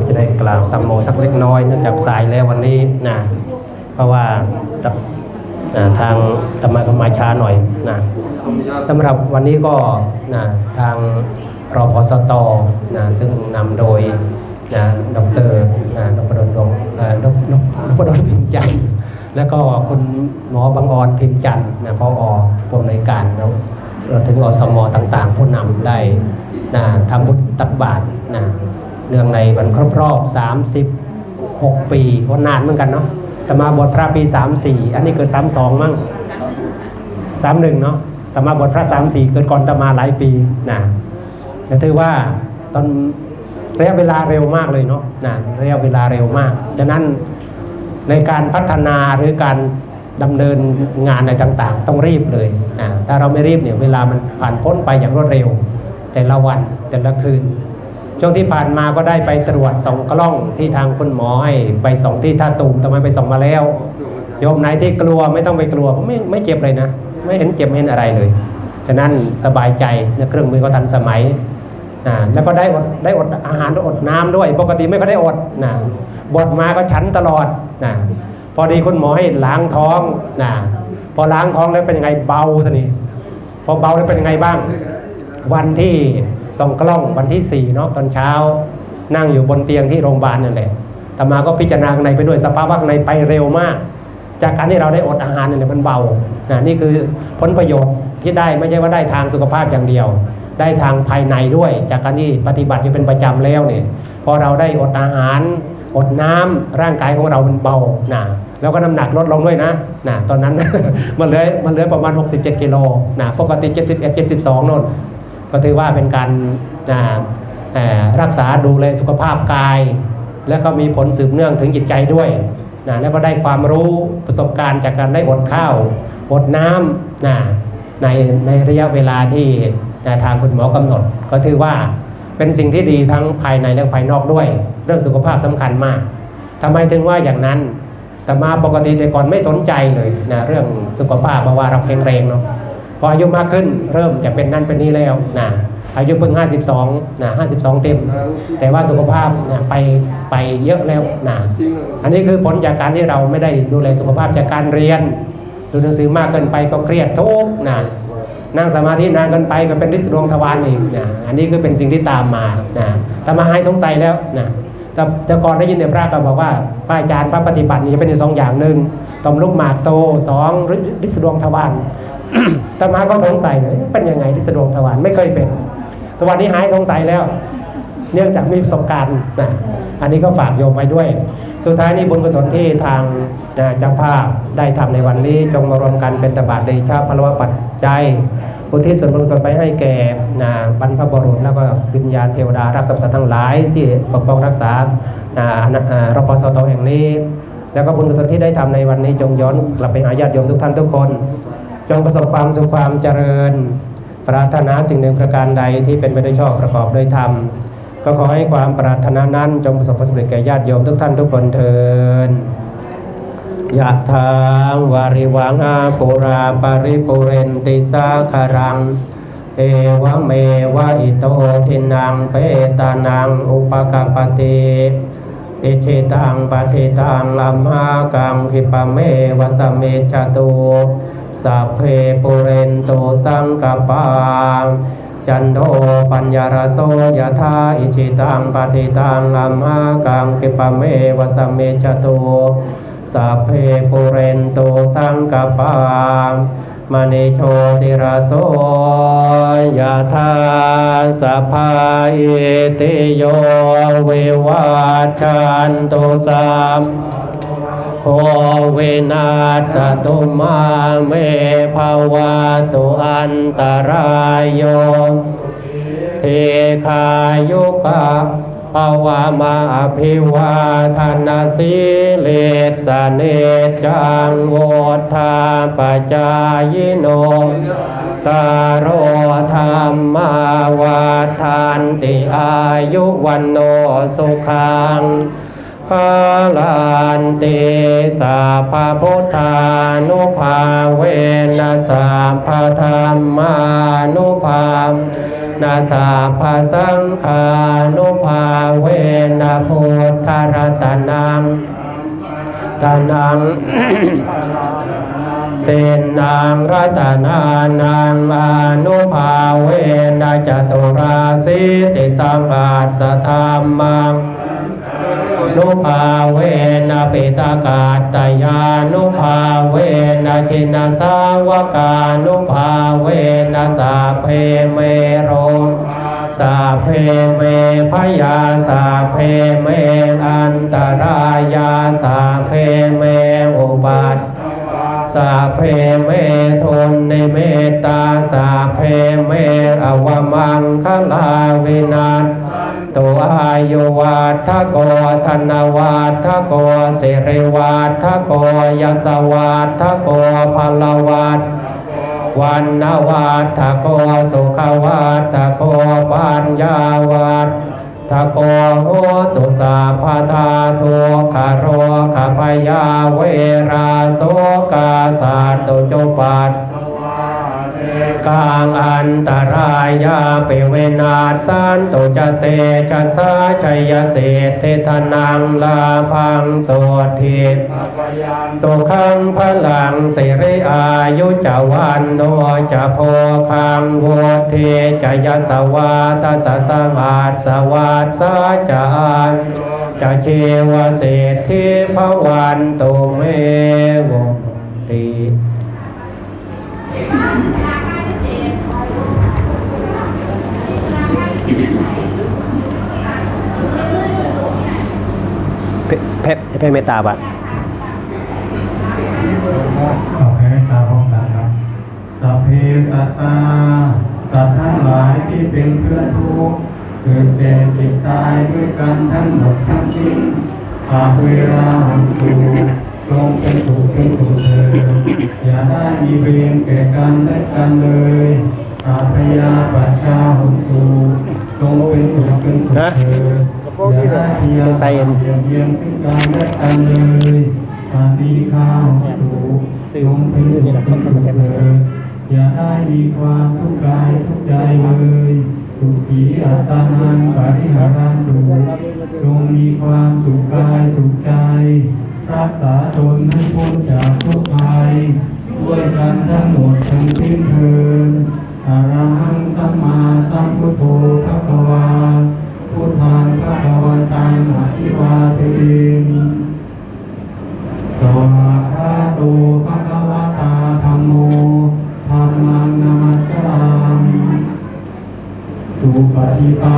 ็จะได้กล่าวสัมโมสักเล็กน้อยเนื่องจากสายแล้ววันนี้นะเพราะว่าทางธรรมะก็มาช้าหน่อยนะสำหรับวันนี้ก็นะทางรพสตนะซึ่งนำโดยนะดรนะดรดลดงดรดรดรพิมพ์จันทร์แล้วก็คุณหมอบังออนพิมพ์จันทร์นะพอผู้อำนวยการแล้วรวมถึงอสมอต่างๆ ผู้นำได้นะทำบุญตักบาตรนะ เนื่องในวันครบรอบ 36 ปีก็นานเหมือนกันเนาะแต่มาบทพระปี 34 อันนี้เกิด 32 มั้ง31 เนาะแต่มาบทพระ 34 เกิดก่อนตมาหลายปีนะแต่ถือว่าตอนระยะเวลาเร็วมากเลยเนาะนะระยะเวลาเร็วมากฉะนั้นในการพัฒนาหรือการดำเนินงานอะไรต่างๆ ต้องรีบเลยนะถ้าเราไม่รีบเนี่ยเวลามันผ่านพ้นไปอย่างรวดเร็ว แต่ละวันแต่ละคืน ช่วงที่ผ่านมาก็ได้ไปตรวจส่องกล้องที่ทางคุณหมอให้ไปส่องที่ท่าตูมทำไมไปส่องมาแล้วโยมไหนที่กลัวไม่ต้องไปกลัวไม่ไม่เจ็บเลยนะ ไม่เห็นเจ็บไม่เห็นอะไรเลยฉะนั้นสบายใจนเครื่องมือก็ทันสมัยนะแล้วก็ได้อดได้อดอาหารอดน้ำด้วย ปกติไม่ก็ได้อดนะบทมาก็ฉันตลอดนะพอดีคุณหมอให้ล้างท้องนะพอล้างท้องแล้วเป็นยังไงเบาทีนี้พอเบาแล้วเป็นยังไงบ้าง วันที่ ส่องกล้องวันที่สี่เนาะตอนเช้า นั่งอยู่บนเตียงที่โรงพยาบาลนั่นแหละแตมาก็พิจารณาในไปด้วยสภาพว่างในไปเร็วมาก จากการที่เราได้อดอาหารนี่ยมันเบานะนี่คือผลประโยชน์ที่ได้ไม่ใช่ว่าได้ทางสุขภาพอย่างเดียว ได้ทางภายในด้วย จากการที่ปฏิบัติอยู่เป็นประจำแล้วเนี่ยพอเราได้อดอาหาร อดน้ำร่างกายของเรามันเบานะแล้วก็น้ำหนักลดลงด้วยนะนะตอนนั้น มันเหลือมันเหลือประมาณ 67กิโลนะปกติ 71 72นน ก็ถือว่าเป็นการรักษาดูแลสุขภาพกาย แล้วก็มีผลสืบเนื่องถึงจิตใจด้วยนะแล้วก็ได้ความรู้ประสบการณ์จากการได้อดข้าวอดน้ำนะในในระยะเวลาที่นะทางคุณหมอกำหนด ก็ถือว่าเป็นสิ่งที่ดีทั้งภายในและภายนอกด้วย เรื่องสุขภาพสำคัญมากทำไมถึงว่าอย่างนั้นแต่มาปกติแต่ก่อนไม่สนใจเลยนะเรื่องสุขภาพเพราะว่าเราแข็งแรงเนาะ พออายุมากขึ้นเริ่มจะเป็นนั่นเป็นนี่แล้วนะอายุเพิ่ง 52นะ52 เต็ม แต่ว่าสุขภาพนะไปไปเยอะแล้วนะอันนี้คือผลจากการที่เราไม่ได้ดูแลสุขภาพจากการเรียน ดูหนังสือมากเกินไปก็เครียดทุกนะนั่งสมาธินานเกินไปก็เป็นริษดวงทวารอีกนะอันนี้คือเป็นสิ่งที่ตามมานะแต่มาหายสงสัยแล้วนะแต่แต่ก่อนได้ยินแต่พระก็บอกว่าพระอาจารย์พระปฏิบัตินี่จะเป็นสองอย่างหนึ่งต่อมลูกหมากโตสองริษดวงทวาร ต่มาก็สงสัยเลยเป็นยังไงที่สะดวกทวารไม่เคยเป็นแต่วันนี้หายสงสัยแล้ว เนื่องจากมีประสบการณ์นะอันนี้ก็ฝากโยมไว้ด้วย สุดท้ายนี้บุญกุศลที่ทางนะเจ้าภาพได้ทำในวันนี้จงมารวมกันเป็นตบาตเดชะพลวปัจจัยอุทิศส่วนบุญกุศลไปให้แก่นะบรรพบุรุษแล้วก็วิญญาณเทวดารักษาสัตว์ทั้งหลาย ที่ปกป้องรักษาอรปสตแห่งนี้ แล้วก็บุญกุศลที่ได้ทำในวันนี้จงย้อนกลับไปหาญาติโยมทุกท่านทุกคน จงประสบความสุขความเจริญ ปรารถนาสิ่งหนึ่งประการใดที่เป็นไปด้วยชอบประกอบด้วยธรรม ก็ขอให้ความปรารถนานั้น จงประสบความสำเร็จแก่ญาติโยมทุกท่านทุกคนเทินยะทางวาริวังอาปุราปาริปุเรนติสาคารัง เอวเมวะอิโตทินังเปตานังอุปกปปติอิชิตังปฏิตังลัมหากังคิปะเมวะสเมจตุ สัพเพปุเรนโตสังกปาจันโดปัญญารโสยธาอิชิตังปฏิตังลัมหากังคิปะเมวะสเมจตุสัพเพปุเรนโตสังกปามณีโชติราโสยะธาสัพพาอิติโยวิวัชชันตุสัม โควินาศตุมาเมภาวะตุอันตรายโยเทคายุกะภาวะมาอภิวาทนาสิเลสเนจังโวธาปจายโนตารโอธรรมาวาทานติอายุวันโนสุขังพลานติ สัพพพุทธานุภาเวนะสัพพธรรมานุภานะสาพสังฆานุภาเวนะพุทธรัตนังตานังเตนังรัตนานังอนุภาเวนะจตุราสิติสังอาสธรรมัง นุภาเวนะปิตากาตยานุภาเวนะชินสาวกานุภาเวนะสาเพเมโรสาเพเมพยาสาเพเมอันตรายาสาเพเมอุบัติสาเพเมทุนในเมตตาสาเพเมอวมังคลาวินาศ ตัวอายุวัฏโกธนวัฏโกสิริวัฏโกยสวัฏโกพลวัฏวันนวัฏโกสุขวัฏโกปัญญาวัฏทโกโหตุสาพาธาทุกขโรขพยาเวราโสกาสาตุจุปัต กางอันตรายาเปเวนาสันตุจเตจัสาชัยเศรษฐทนังลาพังโสทิสุขังพลังสิริอายุจวันโนจะโพคังโวเทจยสวาตสสวัสสวัสสาจานจะเชวเศรษฐิภวันตุเม พเพเมตตาบะขอแผ่เมตตาพร้อมกันครับสัพเพสัตตา สัตว์ทั้งหลายที่เป็นเพื่อนทุกข์เกิดแก่เจ็บตายด้วยกันทั้งหมดทั้งสิ้นหากเวลาหนตูจงเป็นสุขเป็นสุขเถิดอย่าได้มีเวรแก่กันและกันเลยอาพยาปัชชาหนตูจงเป็นสุขเป็นสุขเถิด อย่าได้พยาบาทเบียดเบียนซึ่งกันและกันเลยอาดีข้าวตูจงเป็นสุขเป็นสุขเถิดอย่าได้มีความทุกข์กายทุกข์ใจเลย สุขีอัตตานังปริหารันตุจงมีความสุขกายสุขใจ รักษาตนให้พ้นจากทุกข์ภั be